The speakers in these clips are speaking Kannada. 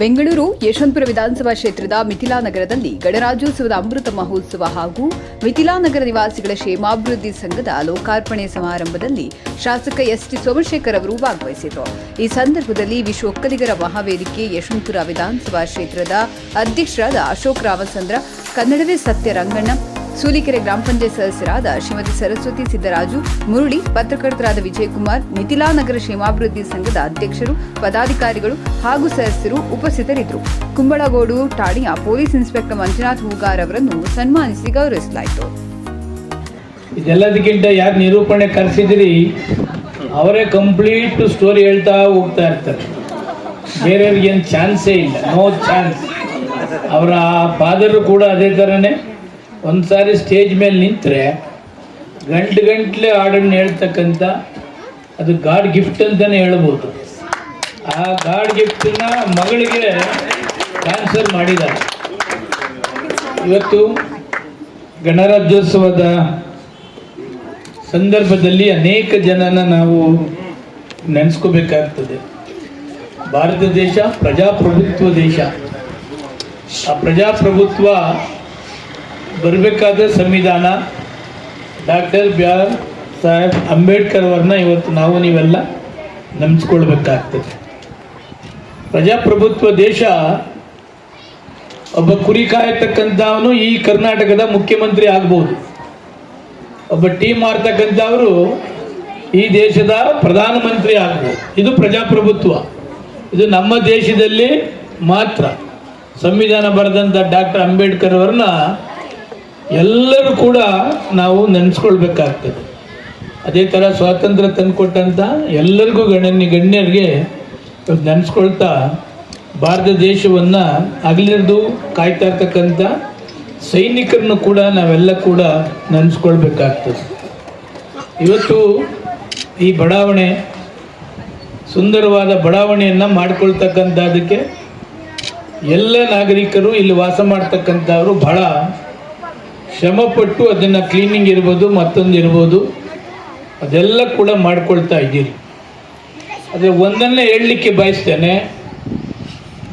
ಬೆಂಗಳೂರು ಯಶವಂತಪುರ ವಿಧಾನಸಭಾ ಕ್ಷೇತ್ರದ ಮಿಥಿಲಾ ನಗರದಲ್ಲಿ ಗಣರಾಜ್ಯೋತ್ಸವದ ಅಮೃತ ಮಹೋತ್ಸವ ಹಾಗೂ ಮಿಥಿಲಾ ನಗರ ನಿವಾಸಿಗಳ ಕ್ಷೇಮಾಭಿವೃದ್ಧಿ ಸಂಘದ ಲೋಕಾರ್ಪಣೆ ಸಮಾರಂಭದಲ್ಲಿ ಶಾಸಕ ಎಸ್ಟಿ ಸೋಮಶೇಖರ್ ಅವರು ಭಾಗವಹಿಸಿದರು. ಈ ಸಂದರ್ಭದಲ್ಲಿ ವಿಶ್ವ ಒಕ್ಕಲಿಗರ ಮಹಾವೇದಿಕೆ ಯಶವಂತಪುರ ವಿಧಾನಸಭಾ ಕ್ಷೇತ್ರದ ಅಧ್ಯಕ್ಷರಾದ ಅಶೋಕ್ ರಾಮಚಂದ್ರ, ಕನ್ನಡವೇ ಸತ್ಯ ರಂಗಣ್ಣ ಸೂಲಿಕೆರೆ ಗ್ರಾಮ ಪಂಚಾಯತ್ ಸದಸ್ಯರಾದ ಶ್ರೀಮತಿ ಸರಸ್ವತಿ ಸಿದ್ದರಾಜು, ಮುರುಳಿ, ಪತ್ರಕರ್ತರಾದ ವಿಜಯಕುಮಾರ್, ಮಿಥಿಲಾ ನಗರ ಕ್ಷೇಮಾಭಿವೃದ್ಧಿ ಸಂಘದ ಅಧ್ಯಕ್ಷರು, ಪದಾಧಿಕಾರಿಗಳು ಹಾಗೂ ಸದಸ್ಯರು ಉಪಸ್ಥಿತರಿದ್ದರು. ಕುಂಬಳಗೋಡು, ಠಾಣೆಯ ಪೊಲೀಸ್ ಇನ್ಸ್ಪೆಕ್ಟರ್ ಮಂಜುನಾಥ್ ಹೂಗಾರ್ ಅವರನ್ನು ಸನ್ಮಾನಿಸಿ ಗೌರವಿಸಲಾಯಿತು. ಇದೆಲ್ಲದಕ್ಕಿಂತ ಯಾರು ನಿರೂಪಣೆ ಕರೆಸಿದಿರಿ? ಅವರೇ ಕಂಪ್ಲೀಟ್ ಸ್ಟೋರಿ ಹೇಳ್ತಾ ಹೋಗ್ತಾ ಇರ್ತಾರೆ. ಬೇರೆಯವ್ರಿಗೆ ಏನು ಚಾನ್ಸೇ ಇಲ್ಲ. No chance. ಅವರ ಫಾದರು ಕೂಡ ಅದೇ ಥರನೇ. ಒಂದು ಸಾರಿ ಸ್ಟೇಜ್ ಮೇಲೆ ನಿಂತರೆ ಗಂಟು ಗಂಟ್ಲೆ ಹಾಡನ್ನು ಹೇಳ್ತಕ್ಕಂಥ ಅದು ಗಾಡ್ ಗಿಫ್ಟ್ ಅಂತಲೇ ಹೇಳ್ಬೋದು. ಆ ಗಾಡ್ ಗಿಫ್ಟನ್ನ ಮಗಳಿಗೆ ಟ್ರಾನ್ಸ್ಫರ್ ಮಾಡಿದ್ದಾರೆ. ಇವತ್ತು ಗಣರಾಜ್ಯೋತ್ಸವದ ಸಂದರ್ಭದಲ್ಲಿ ಅನೇಕ ಜನನ ನಾವು ನೆನೆಸ್ಕೋಬೇಕಾಗ್ತದೆ. ಭಾರತ ದೇಶ ಪ್ರಜಾಪ್ರಭುತ್ವ ದೇಶ. ಆ ಪ್ರಜಾಪ್ರಭುತ್ವ ಬರಬೇಕಾದ ಸಂವಿಧಾನ doctor B R Saheb Ambedkar ಅವ್ರನ್ನ ಇವತ್ತು ನಾವು ನೀವೆಲ್ಲ ನೆನೆಸ್ಕೊಳ್ಬೇಕಾಗ್ತದೆ ಪ್ರಜಾಪ್ರಭುತ್ವ ದೇಶ ಒಬ್ಬ ಕುರಿ ಕಾಯತಕ್ಕಂಥವನು ಈ ಕರ್ನಾಟಕದ ಮುಖ್ಯಮಂತ್ರಿ ಆಗ್ಬೋದು. ಒಬ್ಬ ಟೀಮ್ ಮಾಡ್ತಕ್ಕಂಥವರು ಈ ದೇಶದ ಪ್ರಧಾನಮಂತ್ರಿ ಆಗ್ಬೋದು. ಇದು ಪ್ರಜಾಪ್ರಭುತ್ವ. ಇದು ನಮ್ಮ ದೇಶದಲ್ಲಿ ಮಾತ್ರ. ಸಂವಿಧಾನ ಬರೆದಂಥ ಡಾಕ್ಟರ್ ಅಂಬೇಡ್ಕರ್ ಅವ್ರನ್ನ ಎಲ್ಲರೂ ಕೂಡ ನಾವು ನೆನೆಸ್ಕೊಳ್ಬೇಕಾಗ್ತದೆ. ಅದೇ ಥರ ಸ್ವಾತಂತ್ರ್ಯ ತಂದುಕೊಟ್ಟಂಥ ಎಲ್ಲರಿಗೂ ಗಣ್ಯ ಗಣ್ಯರಿಗೆ ನೆನೆಸ್ಕೊಳ್ತಾ ಭಾರತ ದೇಶವನ್ನು ಅಗಲಿರ್ದು ಕಾಯ್ತಾ ಇರ್ತಕ್ಕಂಥ ಸೈನಿಕರನ್ನು ಕೂಡ ನಾವೆಲ್ಲ ಕೂಡ ನೆನೆಸ್ಕೊಳ್ಬೇಕಾಗ್ತದೆ. ಇವತ್ತು ಈ ಬಡಾವಣೆ, ಸುಂದರವಾದ ಬಡಾವಣೆಯನ್ನು ಮಾಡಿಕೊಳ್ತಕ್ಕಂಥದ್ದಕ್ಕೆ ಎಲ್ಲ ನಾಗರಿಕರು ಇಲ್ಲಿ ವಾಸ ಮಾಡ್ತಕ್ಕಂಥವರು ಬಹಳ ಶ್ರಮಪಟ್ಟು ಅದನ್ನು ಕ್ಲೀನಿಂಗ್ ಇರ್ಬೋದು, ಮತ್ತೊಂದು ಇರ್ಬೋದು, ಅದೆಲ್ಲ ಕೂಡ ಮಾಡ್ಕೊಳ್ತಾ ಇದ್ದೀರಿ. ಆದರೆ ಒಂದನ್ನೇ ಹೇಳಲಿಕ್ಕೆ ಬಯಸ್ತೇನೆ,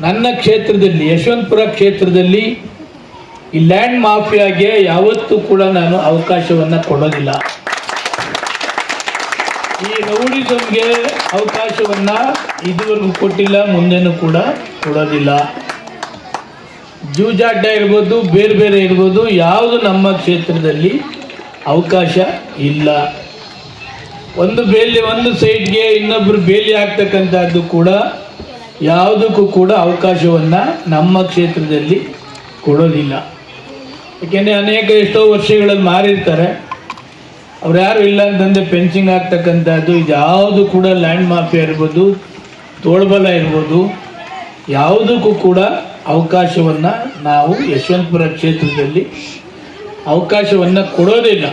ನನ್ನ ಕ್ಷೇತ್ರದಲ್ಲಿ, ಯಶವಂತಪುರ ಕ್ಷೇತ್ರದಲ್ಲಿ ಈ ಲ್ಯಾಂಡ್ ಮಾಫಿಯಾಗೆ ಯಾವತ್ತೂ ಕೂಡ ನಾನು ಅವಕಾಶವನ್ನು ಕೊಡೋದಿಲ್ಲ. ಈ ರೌಡಿಸಮ್ಗೆ ಅವಕಾಶವನ್ನು ಇದುವರೆಗೂ ಕೊಟ್ಟಿಲ್ಲ, ಮುಂದೆನೂ ಕೂಡ ಕೊಡೋದಿಲ್ಲ. ಜೂಜಾಟ ಇರ್ಬೋದು, ಬೇರೆ ಬೇರೆ ಇರ್ಬೋದು, ಯಾವುದು ನಮ್ಮ ಕ್ಷೇತ್ರದಲ್ಲಿ ಅವಕಾಶ ಇಲ್ಲ. ಒಂದು ಬೇಲಿ ಒಂದು ಸೈಡ್ಗೆ ಇನ್ನೊಬ್ಬರು ಬೇಲಿ ಆಗ್ತಕ್ಕಂಥದ್ದು ಕೂಡ ಯಾವುದಕ್ಕೂ ಕೂಡ ಅವಕಾಶವನ್ನು ನಮ್ಮ ಕ್ಷೇತ್ರದಲ್ಲಿ ಕೊಡೋದಿಲ್ಲ. ಯಾಕೆಂದರೆ ಅನೇಕ ಎಷ್ಟೋ ವರ್ಷಗಳಲ್ಲಿ ಮಾರಿರ್ತಾರೆ. ಅವ್ರು ಯಾರು ಇಲ್ಲ ಅಂತಂದರೆ ಫೆನ್ಸಿಂಗ್ ಆಗ್ತಕ್ಕಂಥದ್ದು ಇದು ಯಾವುದು ಕೂಡ ಲ್ಯಾಂಡ್ ಮಾಫಿಯಾ ಇರ್ಬೋದು, ತೋಳ್ಬಲ ಇರ್ಬೋದು, ಯಾವುದಕ್ಕೂ ಕೂಡ ಅವಕಾಶವನ್ನು ನಾವು ಯಶವಂತಪುರ ಕ್ಷೇತ್ರದಲ್ಲಿ ಅವಕಾಶವನ್ನು ಕೊಡೋದಿಲ್ಲ